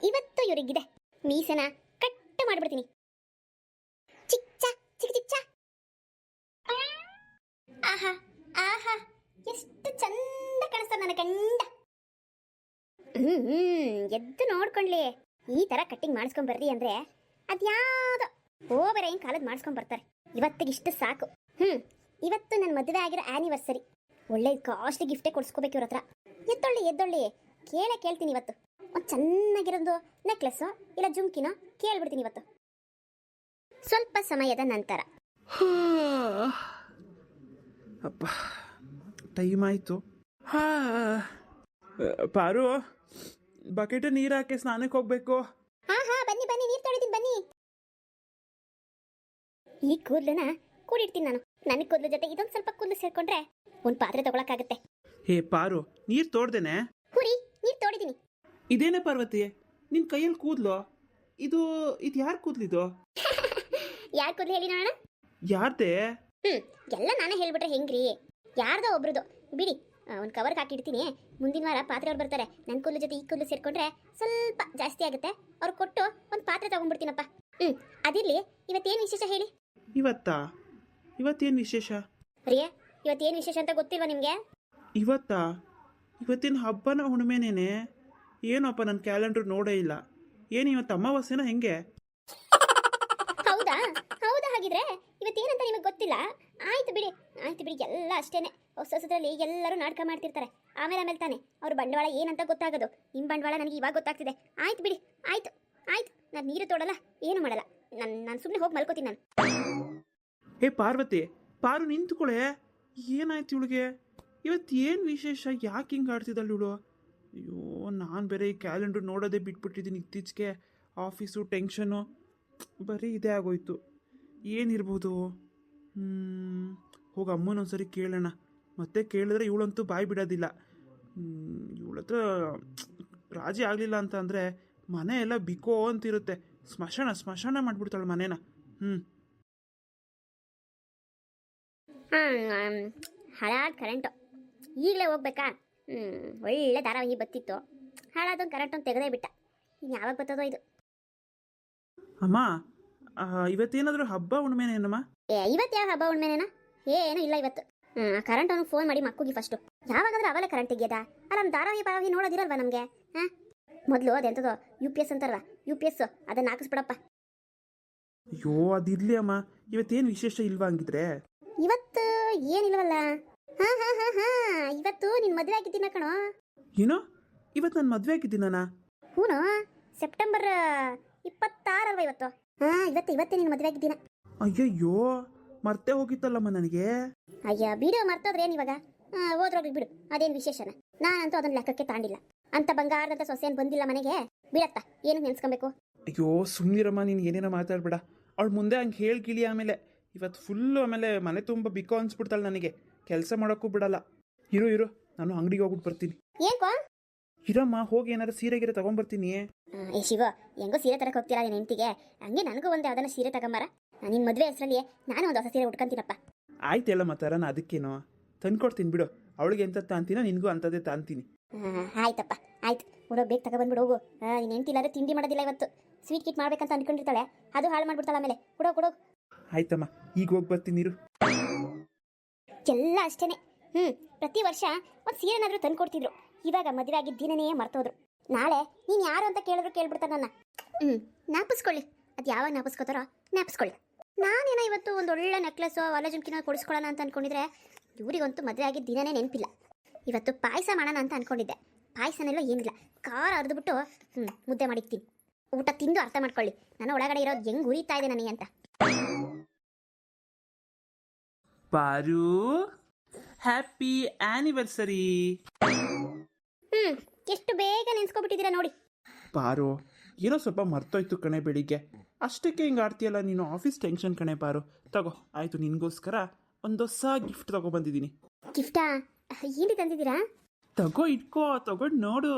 ಇವತ್ತು ಇವರಿಗಿದೆ. ಮೀಸನ ಕಟ್ ಮಾಡ್ಬಿಡ್ತೀನಿ. ಚಿಕ್ಕ ಚಿಕ್ಕ ಚಿಕ್ಕ ಆಹಾ ಆಹಾ, ಎಷ್ಟು ಚಂದ ಕಾಣಿಸ್ತಾರೆ ನನ್ನ ಗಂಡ. ಹ್ಮ್ ಎದ್ದು ನೋಡ್ಕೊಳ್ಳಿ ಈ ತರ ಕಟ್ಟಿಂಗ್ ಮಾಡಿಸ್ಕೊಂಡ್ ಬರ್ರಿ ಅಂದ್ರೆ ಅದ್ಯಾವ್ದೋ ಓವರ್ ಏನ್ ಕಾಲದ್ ಮಾಡಿಸ್ಕೊಂಡ್ ಬರ್ತಾರೆ. ಇವತ್ತಿಗೆ ಇಷ್ಟು ಸಾಕು. ಹ್ಮ್, ಇವತ್ತು ನನ್ನ ಮದುವೆ ಆಗಿರೋ ಆನಿವರ್ಸರಿ ಒಳ್ಳೆ ಕಾಸ್ಟ್ಲಿ ಗಿಫ್ಟೇ ಕೊಡ್ಸ್ಕೋಬೇಕು ಇವ್ರ ಹತ್ರ. ಎದ್ದೊಳ್ಳಿ ಎದ್ದೊಳ್ಳಿ. ಕೇಳೇ ಕೇಳ್ತೀನಿ ಇವತ್ತು. ಒಂದು ಚೆನ್ನಾಗಿರೋದು ನೆಕ್ಲೆಸ್ ಇಲ್ಲ ಜುಮ್ಕಿನೋ ಕೇಳ್ಬಿಡ್ತೀನಿ ಇವತ್ತು. ಸ್ವಲ್ಪ ಸಮಯದ ನಂತರ. ಅಪ್ಪ ಟೈಮ್ ಆಯಿತು. ಹಾ. ಪಾರು ಬಕೆಟ್ ನೀರು ಹಾಕಿ ಸ್ನಾನಕ್ಕೆ ಹೋಗ್ಬೇಕು. ಹಾ ಹಾ ಬನ್ನಿ ಬನ್ನಿ ನೀರು ತೊಳಿತೀನಿ ಬನ್ನಿ. ಈ ಕೂದಲನ್ನ ಕೂಡಿಡ್ತೀನಿ ನಾನು. ನನ್ನ ಕೂದಲು ಜೊತೆ ಇದೊಂದು ಸ್ವಲ್ಪ ಕೂದಲು ಸೇರ್ಕೊಂಡ್ರೆ ಒಂದು ಪಾತ್ರೆ ತಗೊಳಕ್ಕಾಗತ್ತೆ. ಹೇ ಪಾರು ನೀರ್ ತೋಡ್ದೇನೆ? ಕುರಿ ನೀರ್ ತೋಡಿದೀನಿ. ಇದೇನೆ ಪಾರ್ವತಿ ನಿನ್ ಕೈಯಲ್ಲಿ ಕೂದ್ಲು? ಇದು ಇದು ಯಾರ್ ಕೂದ್ಲಿದು? ಯಾರ್ ಕೂದ್ಲು ಹೇಳಿ ನೋಡೋಣ. ಯಾರ್ದೇ? ಹ್ಮ್ ಎಲ್ಲ ನಾನೇ ಹೇಳ್ಬಿಟ್ರೆ ಹೆಂಗ್ರಿ? ಯಾರ್ದೋ ಒಬ್ರದು. ಬಿಡಿ ಒಂದು ಕವರ್ಗೆ ಹಾಕಿಡ್ತೀನಿ. ಮುಂದಿನ ವಾರ ಪಾತ್ರೆ ಅವ್ರು ಬರ್ತಾರೆ. ನನ್ನ ಕೂದಲು ಜೊತೆ ಈ ಕೂದಲು ಸೇರ್ಕೊಂಡ್ರೆ ಸ್ವಲ್ಪ ಜಾಸ್ತಿ ಆಗುತ್ತೆ. ಅವ್ರು ಕೊಟ್ಟು ಒಂದು ಪಾತ್ರೆ ತಗೊಂಡ್ಬಿಡ್ತೀನಪ್ಪ ಹ್ಮ್ ಅದಿರ್ಲಿ ಇವತ್ತೇನ್ ವಿಶೇಷ ಹೇಳಿ? ಇವತ್ತಾ? ಇವತ್ತೇನ್ ವಿಶೇಷ? ರೀ ಇವತ್ತೇನ್ ವಿಶೇಷ ಅಂತ ಗೊತ್ತಿಲ್ವಾ ನಿಮಗೆ? ಇವತ್ತಾ? ಇವತ್ತಿನ ಹಬ್ಬನ ಹುಣ್ಣಿಮೆನೇನೆ ಏನಪ್ಪ ನನ್ನ ಕ್ಯಾಲೆಂಡರ್ ನೋಡೇ ಇಲ್ಲ. ಏನು ಇವತ್ತು ಅಮಾವಾಸ್ಯನ ಹೆಂಗೆ? ಹೌದಾ? ಹೌದಾ ಹಾಗಿದ್ರೆ? ಇವತ್ತೇನಂತ ನಿಮಗೆ ಗೊತ್ತಿಲ್ಲ? ಆಯ್ತು ಬಿಡಿ. ಆಯ್ತು ಬಿಡಿ ಎಲ್ಲ ಅಷ್ಟೇನೆ. ಹೊಸ ಹೊಸದ್ರಲ್ಲಿ ಎಲ್ಲರೂ ನಾಟಕ ಮಾಡ್ತಿರ್ತಾರೆ. ಆಮೇಲೆ ಆಮೇಲೆ ತಾನೆ. ಅವ್ರ ಬಂಡವಾಳ ಏನಂತ ಗೊತ್ತಾಗೋದು. ನಿಮ್ಮ ಬಂಡವಾಳ ನನಗೆ ಇವಾಗ ಗೊತ್ತಾಗ್ತಿದೆ. ಆಯ್ತು ಬಿಡಿ. ಆಯ್ತು. ಆಯ್ತು. ನಾನು ನೀರು ತೊಡಲ್ಲ ಏನು ಮಾಡಲ್ಲ. ನಾನು ನಾನು ಸುಮ್ಮನೆ ಹೋಗಿ ಮಲ್ಕೋತೀನಿ ನಾನು. ಹೇ ಪಾರ್ವತಿ ಪಾರು ನಿಂತ್ಕೊಳೆ. ಏನಾಯ್ತು ಇವಳಿಗೆ? ಇವತ್ತು ಏನು ವಿಶೇಷ? ಯಾಕೆ ಹಿಂಗೆ ಆಡ್ತಿದ್ದಾಳೆ ಇವಳು ಅಯ್ಯೋ, ನಾನು ಬೇರೆ ಈ ಕ್ಯಾಲೆಂಡರ್ ನೋಡೋದೇ ಬಿಟ್ಬಿಟ್ಟಿದ್ದೀನಿ ಇತ್ತೀಚೆಗೆ. Office, tension. ಬರೀ ಇದೇ ಆಗೋಯ್ತು. ಏನಿರ್ಬೋದು? ಹೋಗಿ ಅಮ್ಮನ ಒಂದ್ಸರಿ ಕೇಳೋಣ. ಮತ್ತೆ ಕೇಳಿದ್ರೆ ಇವಳಂತೂ ಬಾಯಿ ಬಿಡೋದಿಲ್ಲ. ಇವಳ ಹತ್ರ ರಾಜಿ ಆಗಲಿಲ್ಲ ಅಂತ ಅಂದರೆ ಮನೆ ಎಲ್ಲ ಬಿಕೋ ಅಂತಿರುತ್ತೆ. ಸ್ಮಶಾನ ಸ್ಮಶಾನ ಮಾಡಿಬಿಡ್ತಾಳೆ ಮನೇನ. ಹ್ಞೂ ಹಾಳಾದ ಕರೆಂಟು ಈಗಲೇ ಹೋಗ್ಬೇಕಾ? ಹ್ಞೂ ಒಳ್ಳೆ ಧಾರಾವಾಹಿ ಬತ್ತಿತ್ತು ಹಾಳಾದೊಂದು ಕರೆಂಟ್ ಒಂದು ತೆಗೆದೇ ಬಿಟ್ಟ. ಇನ್ನು ಯಾವಾಗ ಬರ್ತದೋ ಇದು. ಅಮ್ಮ ಇವತ್ತೇನಾದರೂ ಹಬ್ಬ ಹುಣ್ಣಿಮೆನೇನಮ್ಮ ಏ ಇವತ್ತು ಯಾವ ಹಬ್ಬ ಉಣ್ಮೇನೇನ ಏನು ಇಲ್ಲ ಇವತ್ತು. ಹ್ಞೂ ಕರೆಂಟ್ ಅವನು ಫೋನ್ ಮಾಡಿ ಮಕ್ಕಳಿಗೆ ಫಸ್ಟು ಯಾವಾಗಾದ್ರೂ ಅವಲೇ ಕರೆಂಟ್ ತೆಗಿಯೋದಾ? ಅಲ್ಲ ನಮ್ಮ ಧಾರಾವಾಹಿ ಪಾರಾವಾಹಿ ನೋಡೋದಿರಲ್ವ ನಮಗೆ? ಹಾಂ? ಮೊದಲು ಅದೆಂಥದ್ದು ಯು ಪಿ ಎಸ್ ಅಂತಾರಲ್ಲ ಯು ಪಿ ಎಸ್ ಅದನ್ನು ಹಾಕಿಸ್ಬಿಡಪ್ಪ. ಅಯ್ಯೋ ಅದಿರ್ಲಿ ಅಮ್ಮ. ಇವತ್ತೇನು ವಿಶೇಷ ಇಲ್ವಾ ಹಂಗಿದ್ರೆ? ಇವತ್ತು ಏನಿಲ್ವಲ್ಲ. ಹಾ ಹಾ ಹಾ ಹಾ. ಇವತ್ತು ನಿನ್ನ ಮದುವೆ ಆಗಿದ್ದೀನ ಕಣೋ? ಏನೋ? ಇವತ್ತು ನಾನು ಮದುವೆ ಆಗಿದ್ದೀನ ಹೂನು? ಸೆಪ್ಟೆಂಬರ್ ಇಪ್ಪತ್ತಾರಲ್ವ ಇವತ್ತು? ಹಾ ಇವತ್ತು ಇವತ್ತೇ ನಿನ್ನ ಮದುವೆ ಆಗಿದ್ದೀನ. ಅಯ್ಯಯ್ಯೋ ಮರ್ತೇ ಹೋಗಿತ್ತಲ್ಲಮ್ಮ ನನಗೆ. ಅಯ್ಯ ಬಿಡು ಮರ್ತೋದ್ರೇನು ಇವಾಗ? ಆ, ಹೋದ್ರೋಗ್ಲಿ ಬಿಡು ಅದೇನು ವಿಶೇಷನ? ನಾನಂತೂ ಅದನ್ನ ಲೆಕ್ಕಕ್ಕೆ ತಾಂಡಿಲ್ಲ. ಅಂತ ಬಂಗಾರದ ಸೊಸೆನ್ ಬಂದಿಲ್ಲ ಮನೆಗೆ? ಬಿಡತ್ತ ಏನು ನೆನ್ಸ್ಕೊಬೇಕು? ಅಯ್ಯೋ ಸುಮ್ಮನಿರಮ್ಮ ನೀನು ಏನೇನೋ ಮಾತಾಡ್ಬೇಡ. ಅವಳು ಮುಂದೆ ಹಂಗೆ ಹೇಳಿ ಗಿಳಿ ಆಮೇಲೆ. ಇವತ್ತು ಫುಲ್ಲು ಆಮೇಲೆ ಮನೆ ತುಂಬ ಬಿಕೋ ಅನ್ಸ್ಬಿಡ್ತಾಳೆ ನನಗೆ. ಕೆಲಸ ಮಾಡೋಕ್ಕೂ ಬಿಡಲ್ಲ. ಇರು ಇರು ನಾನು ಅಂಗಡಿಗೆ ಹೋಗ್ಬಿಟ್ಟು ಬರ್ತೀನಿ. ಏನ್ಕೋ ಇರಮ್ಮ ಹೋಗಿ ಏನಾದ್ರು ಸೀರೆ ಗೀರೆ ತಗೊಂಡ್ಬರ್ತೀನಿ ಏ ಶಿವ ಹೆಂಗೋ ಸೀರೆ ತರಕ್ಕೆ ಹೋಗ್ತೀರಾ ನಿನ್ನ ಹೆಂಡತಿಗೆ? ಹಂಗೆ ನನಗೂ ಒಂದು ಯಾವ್ದಾನ ಸೀರೆ ತಗೊಂಬಾರ. ನಿನ್ನ ಮದುವೆ ಹೆಸರಲ್ಲಿ ನಾನು ಒಂದು ಹೊಸ ಸೀರೆ ಉಟ್ಕೊಂತೀನಪ್ಪ. ಆಯ್ತಲ್ಲ ಮಾತಾರ ನಾ ಅದಕ್ಕೇನೋ. ತಂದ್ಕೊಡ್ತೀನಿ ಬಿಡು. ಅವಳಿಗೆ ಎಂತ ತಾಂತೀನೋ ನಿನಗೂ ಅಂಥದ್ದೇ ತಾಂತೀನಿ. ಆಯ್ತಪ್ಪ ಆಯ್ತು. ಹುಡುಗ ಬೇಗ ತಗೊಬಂದ್ಬಿಡು ಹೋಗು. ನಿನ್ನ ಹೆಂಡತಿ ಇಲ್ಲಾದ್ರೆ ತಿಂಡಿ ಮಾಡೋದಿಲ್ಲ ಇವತ್ತು. ಸ್ವೀಟ್ ಕಿಟ್ ಮಾಡ್ಬೇಕಂತ ಅನ್ಕೊಂಡಿರ್ತಾಳೆ ಅದು ಹಾಳು ಮಾಡ್ಬಿಡ್ತಾಳೆ ಆಮೇಲೆ. ಹುಡುಗ ಹುಡುಗ. ಆಯ್ತಮ್ಮ ಈಗ ಹೋಗಿ ಬರ್ತೀನಿ ಇರು. ಎಲ್ಲ ಅಷ್ಟೇನೆ. ಹ್ಮ್, ಪ್ರತಿ ವರ್ಷ ಒಂದು ಸೀರೆನಾದ್ರೂ ತಂದು ಕೊಡ್ತಿದ್ರು. ಇವಾಗ ಮದುವೆ ಆಗಿದ್ದ ದಿನನೇ ಮರ್ತೋದ್ರು. ನಾಳೆ ನೀನು ಯಾರು ಅಂತ ಕೇಳಿದ್ರು ಕೇಳ್ಬಿಡ್ತಾರೆ ನನ್ನ. ಹ್ಮ್, ನಾಪಿಸ್ಕೊಳ್ಳಿ. ಅದು ಯಾವಾಗ ಜ್ಞಾಪಿಸ್ಕೋತಾರೋ ಜ್ಞಾಪಿಸ್ಕೊಳ್ಳಿ ನಾನೇನೋ ಇವತ್ತು ಒಂದು ಒಳ್ಳೆ ನೆಕ್ಲೆಸ್ಸು ಒಲೆ ಜುಮ್ಕಿನ ಕೊಡಿಸ್ಕೊಳ್ಳೋಣ ಅಂತ ಅನ್ಕೊಂಡಿದ್ರೆ ಇವರಿಗಂತೂ ಮದುವೆ ಆಗಿದ್ದ ದಿನನೇ ನೆನಪಿಲ್ಲ. ಇವತ್ತು ಪಾಯಸ ಮಾಡೋಣ ಅಂತ ಅನ್ಕೊಂಡಿದ್ದೆ. ಪಾಯಸನೆಲ್ಲ ಏನಿಲ್ಲ. ಖಾರ ಅರ್ದ್ಬಿಟ್ಟು ಹ್ಞೂ ಮುದ್ದೆ ಮಾಡಿಕ್ತೀನಿ. ಊಟ ತಿಂದು ಅರ್ಥ ಮಾಡ್ಕೊಳ್ಳಿ. ನನ್ನ ಒಳಗಡೆ ಇರೋದು ಹೆಂಗ್ ಉರಿತಾ ಇದೆ ನನಗೆ ಅಂತ. ಪಾರು ಹ್ಯಾಪಿ ಆನಿವರ್ಸರಿ ಹ್ಮ್ ಎಷ್ಟು ಬೇಗ ನೆನ್ಸ್ಕೊಬಿಟ್ಟಿದ್ದೀರಾ ನೋಡಿ. ಪಾರು ಏನೋ ಸ್ವಲ್ಪ ಮರ್ತೋಯ್ತು ಕಣೆ ಬೆಳಿಗ್ಗೆ. ಅಷ್ಟಕ್ಕೆ ಹಿಂಗೆ ಆಡ್ತೀಯಲ್ಲ ನೀನು ಆಫೀಸ್ ಟೆನ್ಷನ್ ಕಣೆ ಪಾರು ತಗೋ ಆಯಿತು ನಿನಗೋಸ್ಕರ ಒಂದು ಹೊಸ ಗಿಫ್ಟ್ ತಗೊಬಂದಿದ್ದೀನಿ ಗಿಫ್ಟಾ ಏನು ತಂದಿದ್ದೀರಾ? ತಗೋ ಇಟ್ಕೋ ತಗೊಂಡು ನೋಡು.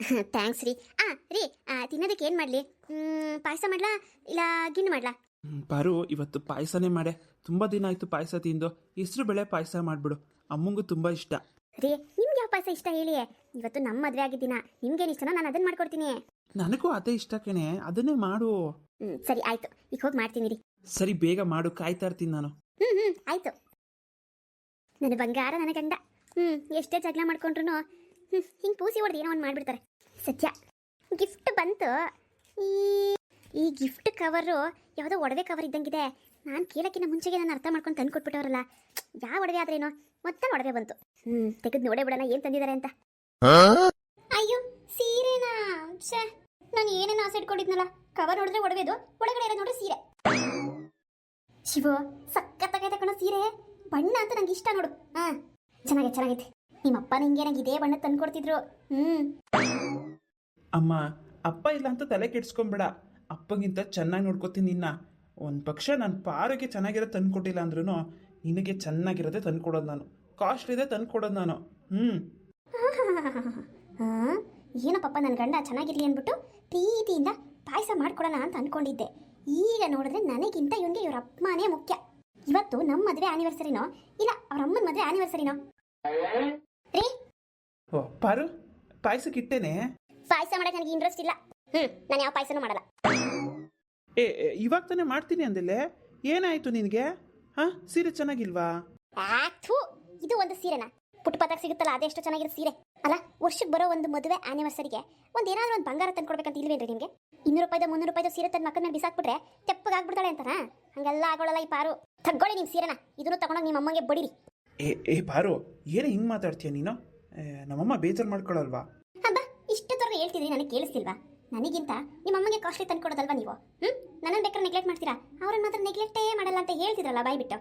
ಥ್ಯಾಂಕ್ಸ್ ರೀ. ಆ ರೀ ತಿನ್ನೋದಕ್ಕೆ ಏನು ಮಾಡಲಿ? ಪಾಯಸ ಮಾಡ್ಲಾ? ಇಲ್ಲ ಗಿಣ್ಣು ಮಾಡ್ಲಾ? ಪಾರು ಇವತ್ತು ಪಾಯಸನೇ ಮಾಡೆ. ತುಂಬ ದಿನ ಆಯಿತು ಪಾಯಸ ತಿಂದು. ಹೆಸರು ಬೇಳೆ ಪಾಯಸ ಮಾಡ್ಬಿಡು. ಅಮ್ಮಂಗೂ ತುಂಬ ಇಷ್ಟ. ರೀ ನಿಮ್ಗೆ ಯಾವ ಪಾಯಸ ಇಷ್ಟ ಹೇಳಿ? ಇವತ್ತು ನಮ್ಮ ಮದುವೆ ಆಗಿದ್ದೀನ. ನಿಮ್ಗೆ ಇಷ್ಟನೋ ನಾನು ಅದನ್ನ ಮಾಡ್ಕೊಡ್ತೀನಿ. ನನಗೂ ಅದೇ ಇಷ್ಟ ಕಣೆ. ಅದನ್ನೇ ಮಾಡು. ಹ್ಮ್ ಸರಿ ಆಯ್ತು. ಈಗ ಹೋಗಿ ಮಾಡ್ತೀನಿ ರೀ ಸರಿ ಬೇಗ ಮಾಡು. ಕಾಯ್ತಾ ಇರ್ತೀನಿ ನಾನು. ಹ್ಮ್ ಹ್ಮ್ ಆಯ್ತು. ನನ್ನ ಬಂಗಾರ ನನ್ನ ಗಂಡ. ಹ್ಮ್ ಎಷ್ಟೇ ಜಗಳ ಮಾಡ್ಕೊಂಡ್ರು ಹ್ಮ್ ಹಿಂಗೆ ಪೂಸಿ ಹೊಡೆದು ಏನೋ ಒಂದು ಮಾಡ್ಬಿಡ್ತಾರೆ. ಸತ್ಯ ಗಿಫ್ಟ್ ಬಂತು. ಈ ಈ ಗಿಫ್ಟ್ ಕವರು ಯಾವುದೋ ಒಡವೆ ಕವರ್ ಇದ್ದಂಗಿದೆ. ನಾನು ಕೇಳೋಕ್ಕಿಂತ ಮುಂಚೆಗೆ ನಾನು ಅರ್ಥ ಮಾಡ್ಕೊಂಡು ತಂದು ಕೊಟ್ಬಿಟ್ಟವ್ರಲ್ಲ. ಯಾವ ಒಡವೆ ಆದ್ರೇನೋ ಮತ್ತೆ ಒಡವೆ ಬಂತು. ಹ್ಮ್, ತೆಗೆದು ನೋಡೇ ಬಿಡೋಣ ಏನು ತಂದಿದ್ದಾರೆ ಅಂತ. ಅಯ್ಯೋ, ಸೀರೆನಾ? ಛೇ, ನಾನು ಏನೇನು ಆಸೆ ಇಟ್ಕೊಂಡಿದ್ನಲ್ಲ. ಕವರ್ ನೋಡಿದ್ರೆ ಒಡವೆದು, ಒಳಗಡೆ ಇರೋ ನೋಡ್ರಿ ಸೀರೆ. ಶಿವ, ಸಖತ್ತಾಗೈತೆ ಕಣೋ ಸೀರೆ. ಬಣ್ಣ ಅಂತ ನಂಗೆ ಇಷ್ಟ ನೋಡು. ಹಾ, ಚೆನ್ನಾಗೈತೆ ಚೆನ್ನಾಗೈತೆ. ನಿಮ್ಮಪ್ಪ ನಿಂಗೆ ನಂಗೆ ಇದೇ ಬಣ್ಣ ತಂದ್ಕೊಡ್ತಿದ್ರು. ಹ್ಮ್. ಅಮ್ಮ, ಅಪ್ಪ ಇಲ್ಲ ಅಂತ ತಲೆ ಕೆಡ್ಸ್ಕೊಂಬೇಡ ಅಪ್ಪಗಿಂತ ಚೆನ್ನಾಗಿ ನೋಡ್ಕೋತೀನಿ ನಿನ್ನ. ಒಂದು ಪಕ್ಷ ನಾನು ಪಾರಿಗೆ ಚೆನ್ನಾಗಿರೋದು ತಂದ್ಕೊಟ್ಟಿಲ್ಲ ಅಂದ್ರೂ ನಿನಗೆ ಚೆನ್ನಾಗಿರೋದೇ ತಂದ್ಕೊಡೋದು ನಾನು. ಕಾಸ್ಟ್ಲಿದೆ ತಂದ್ಕೊಡೋದು ನಾನು. ಹ್ಞೂ ಹಾ? ಏನಪ್ಪಪ್ಪ ನನ್ನ ಗಂಡ ಚೆನ್ನಾಗಿರ್ಲಿ ಅಂದ್ಬಿಟ್ಟು ಪ್ರೀತಿಯಿಂದ ಪಾಯಸ ಮಾಡ್ಕೊಡೋಣ ಅಂತ ಅನ್ಕೊಂಡಿದ್ದೆ. ಈಗ ನೋಡಿದ್ರೆ ನನಗಿಂತ ಇವನಿಗೆ ಇವ್ರ ಅಪ್ಪನೇ ಮುಖ್ಯ. ಇವತ್ತು ನಮ್ಮ ಮದುವೆ ಆನಿವರ್ಸರಿನೋ ಇಲ್ಲ ಅವ್ರ ಅಮ್ಮನ ಮದುವೆ ಆನಿವರ್ಸರಿನೋ ರೀ ಓ ಪಾರು ಪಾಯಸಕ್ಕೆ ಇಟ್ಟೇನೆ? ಪಾಯಸ ಮಾಡಕ್ಕೆ ನನಗೆ ಇಂಟ್ರೆಸ್ಟ್ ಇಲ್ಲ. ಹ್ಮ್ ನಾನು ಯಾವ ಪಾಯಸನೂ ಮಾಡಲ್ಲ. ಏ ಏ, ಇವಾಗ ತಾನೇ ಮಾಡ್ತೀನಿ ಅಂದಿಲ್ಲೇ? ಏನಾಯ್ತು ನಿನಗೆ? ಹಾ ಸೀರೆ ಚೆನ್ನಾಗಿಲ್ವಾ? ಥೂ ಇದು ಒಂದು ಸೀರೆನಾ. ಪುಟ್ಪಾತಾಗ ಸಿಗುತ್ತಲ್ಲ ಅದೆಷ್ಟು ಚೆನ್ನಾಗಿರೋ ಸೀರೆ. ಅಲ್ಲ ವರ್ಷಕ್ಕೆ ಬರೋ ಒಂದು ಮದುವೆ ಆನಿವರ್ಸರಿಗೆ ಒಂದು ಏನಾದರೂ ಒಂದು ಬಂಗಾರ ತಂದು ಕೊಡ್ಬೇಕಂತ ಇಲ್ವೇನ್ರಿ ನಿಮಗೆ? ಇನ್ನೂರು ರೂಪಾಯಿದ ಮುನ್ನೂರು ರೂಪಾಯಿದ ಸೀರೆ ತಂದು ಮಕ್ಕಳ ಮೇಲೆ ಬಿಸಾಕ್ಬಿಟ್ರೆ ತೆಪ್ಪಗಾಗ್ಬಿಡ್ತಾಳೆ ಅಂತನಾ? ಹಂಗೆಲ್ಲ ಆಗೋಳಲ್ಲ ಈ ಪಾರು. ತಗೊಳ್ಳಿ ನಿಮ್ಮ ಸೀರೆನ. ಇದನ್ನು ತಗೊಂಡೋಗಿ ನಿಮ್ಮ ಅಮ್ಮಂಗೆ ಬಡಿರಿ. ಏ ಏ ಪಾರು ಏನು ಹಿಂಗೆ ಮಾತಾಡ್ತೀಯ ನೀನು? ಏ, ನಮ್ಮಮ್ಮ ಬೇಜಾರು ಮಾಡ್ಕೊಳ್ಳಲ್ವಾ ಇಷ್ಟು ತರ ಹೇಳ್ತಿದ್ರಿ ನನಗೆ ಕೇಳಿಸ್ತಿಲ್ವಾ? ನನಗಿಂತ ನಿಮ್ಮ ಅಮ್ಮಗೆ ಕಾಸ್ಟ್ಲಿ ತಂದ್ಕೊಡೋದಲ್ವಾ ನೀವು? ಹ್ಮ್? ನನ್ನನ್ನು ಬೇಕಾದ್ರೆ ನೆಗ್ಲೆಕ್ಟ್ ಮಾಡ್ತೀರಾ? ಅವ್ರನ್ನ ಮಾತ್ರ ನೆಗ್ಲೆಕ್ಟೇ ಮಾಡಲ್ಲ ಅಂತ ಹೇಳ್ತಿದ್ರಲ್ಲ ಬಾಯ್ ಬಿಟ್ಟು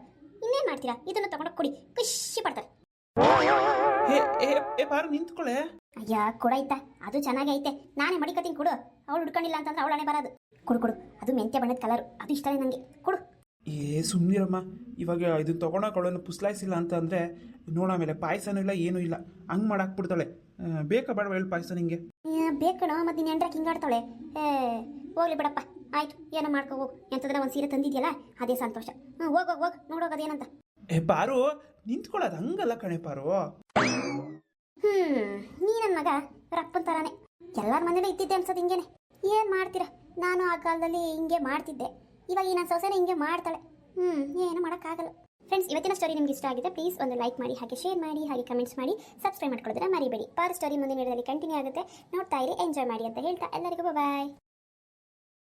ಇನ್ನೇನು ಮಾಡ್ತೀರಾ? ಇದನ್ನು ತಗೊಂಡೋಗಿ ಕೊಡಿ. ಖುಷಿ ಪಡ್ತಾರೆ. ಪಾರು ನಿಂತ್ಕೊಳ್ಳೆ ಅಯ್ಯ ಕೊಡೈತ ಅದು ಚೆನ್ನಾಗೈತೆ ನಾನೇ ಮಡಿಕತೀನಿ ಕೊಡು. ಅವಳು ಹುಡ್ಕೊಂಡಿಲ್ಲ ಅಂತಂದ್ರೆ ಅವಳನೆ ಬರೋದು. ಕೊಡು ಕೊಡು. ಅದು ಮೆಂತ್ಯ ಬಣ್ಣದ ಕಲರ್ ಅದು ಇಷ್ಟನೇ ನನಗೆ ಕೊಡು. ಏ ಸುಮ್ಮನಿರಮ್ಮ ಇವಾಗ ಇದನ್ನ ಅವಳನ್ನು ಪುಸ್ಲಾಯಿಸಿಲ್ಲ ಅಂತ ಅಂದರೆ ನೋಡ ಮೇಲೆ ಪಾಯಸನೂ ಇಲ್ಲ ಏನೂ ಇಲ್ಲ. ಹಂಗೆ ಮಾಡಾಕ್ಬಿಡ್ತಾಳೆ. ಬೇಕಾ ಬೇಡ ಹೇಳಿ ಪಾಯಸ ನಿಂಗೆ? ಬೇಕಣ ಮತ್ತೆ ನೀನು ಹಿಂಗಾಡ್ತಾಳೆ ಏ ಹೋಗ್ಲಿ ಬಿಡಪ್ಪ. ಆಯ್ತು ಏನೋ ಮಾಡ್ಕೋ ಹೋಗು. ಎಂತಂದ್ರೆ ಒಂದು ಸೀರೆ ತಂದಿದ್ಯಲ್ಲ ಅದೇ ಸಂತೋಷ. ಹ್ಞೂ ಹೋಗ್ ಹೋಗ್ ನೋಡೋಗ ಅದೇನಂತ. ಏ ಪಾರು ನಿಂತ್ಕೊಳ್ಳೋದು ಹಂಗಲ್ಲ ಕಣೆ ಪಾರು. ಹ್ಮ್ ನೀ ನನ್ನ ಮಗ ರಪ್ಪನ್ ತರಾನೆ. ಎಲ್ಲರ ಮನೇಲಿ ಇದ್ದಿದ್ದೆ ಅನ್ಸೋದು ಹಿಂಗೇನೆ. ಏನ್ ಮಾಡ್ತೀರಾ? ನಾನು ಆ ಕಾಲದಲ್ಲಿ ಹಿಂಗೆ ಮಾಡ್ತಿದ್ದೆ. ಇವಾಗ ಈ ನನ್ನ ಸೊಸೆನ ಹಿಂಗೆ ಮಾಡ್ತಾಳೆ. ಹ್ಮ್ ಏನು ಮಾಡೋಕ್ಕಾಗಲ್ಲ. ಫ್ರೆಂಡ್ಸ್ ಇವತ್ತಿನ ಸ್ಟೋರಿ ನಿಮ್ಗೆ ಇಷ್ಟ ಆಗಿದೆ ಪ್ಲೀಸ್ ಒಂದು ಲೈಕ್ ಮಾಡಿ, ಹಾಗೆ ಶೇರ್ ಮಾಡಿ, ಹಾಗೆ ಕಮೆಂಟ್ಸ್ ಮಾಡಿ ಸಬ್ಸ್ಕ್ರೈಬ್ ಮಾಡ್ಕೊಳ್ಳೋದನ್ನ ಮರಿಬೇಡಿ. ಪಾರ್ ಸ್ಟೋರಿ ಮುಂದಿನ ವಿಡಿಯೋದಲ್ಲಿ ಕಂಟಿನ್ಯೂ ಆಗುತ್ತೆ. ನೋಡ್ತಾ ಇರಿ ಎಂಜಾಯ್ ಮಾಡಿ ಅಂತ ಹೇಳ್ತಾ ಎಲ್ಲರಿಗೂ ಬಾಯ್